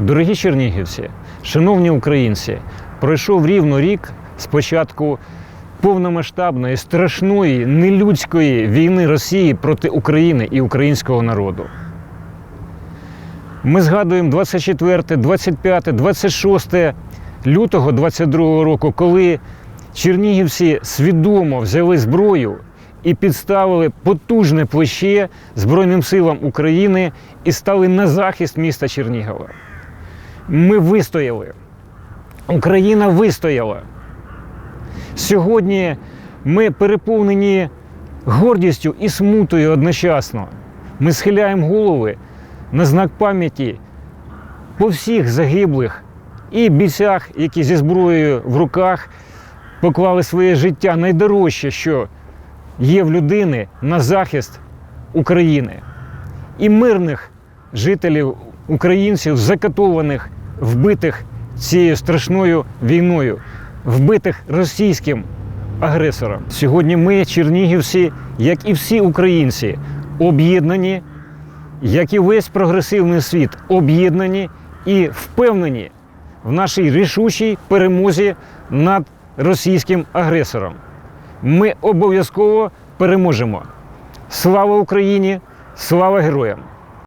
Дорогі чернігівці, шановні українці, пройшов рівно рік з початку повномасштабної, страшної, нелюдської війни Росії проти України і українського народу. Ми згадуємо 24, 25, 26 лютого 22 року, коли чернігівці свідомо взяли зброю і підставили потужне плече Збройним силам України і стали на захист міста Чернігова. Ми вистояли. Україна вистояла. Сьогодні ми переповнені гордістю і смутою одночасно. Ми схиляємо голови на знак пам'яті по всіх загиблих і бійцях, які зі зброєю в руках поклали своє життя найдорожче, що є в людини на захист України і мирних жителів українців, закатованих, вбитих цією страшною війною, вбитих російським агресором. Сьогодні ми, чернігівці, як і всі українці, об'єднані, як і весь прогресивний світ, об'єднані і впевнені в нашій рішучій перемозі над російським агресором. Ми обов'язково переможемо. Слава Україні! Слава героям!